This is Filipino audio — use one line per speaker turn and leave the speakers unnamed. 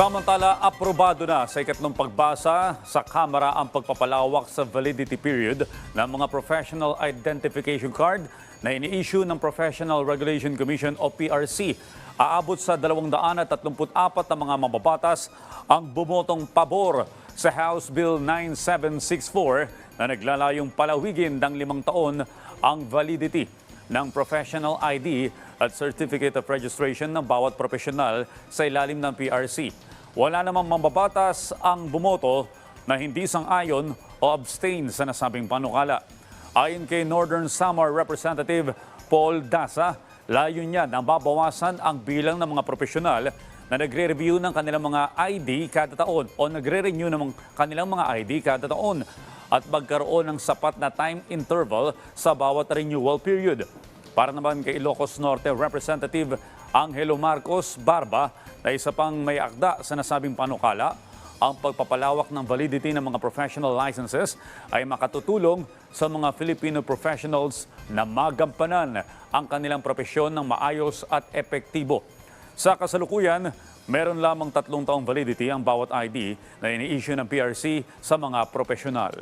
Samantala, aprobado na sa ikatlong pagbasa sa Kamara ang pagpapalawak sa validity period ng mga Professional Identification Card na ini-issue ng Professional Regulation Commission o PRC. Aabot sa 234 na mga mababatas ang bumotong pabor sa House Bill 9764 na naglalayong palawigin ng limang taon ang validity ng professional ID at Certificate of Registration ng bawat profesional sa ilalim ng PRC. Wala namang mambabatas ang bumoto na hindi sang-ayon o abstain sa nasabing panukala. Ayon kay Northern Samar Representative Paul Dasa, layo niya na babawasan ang bilang ng mga profesional na nagre-review ng kanilang mga ID kada taon o nagre-renew ng kanilang mga ID kada taon at magkaroon ng sapat na time interval sa bawat renewal period. Para naman kay Ilocos Norte Representative Angelo Marcos Barba na isa pang may akda sa nasabing panukala, ang pagpapalawak ng validity ng mga professional licenses ay makatutulong sa mga Filipino professionals na magampanan ang kanilang propesyon ng maayos at epektibo. Sa kasalukuyan, meron lamang tatlong taong validity ang bawat ID na ini-issue ng PRC sa mga profesional.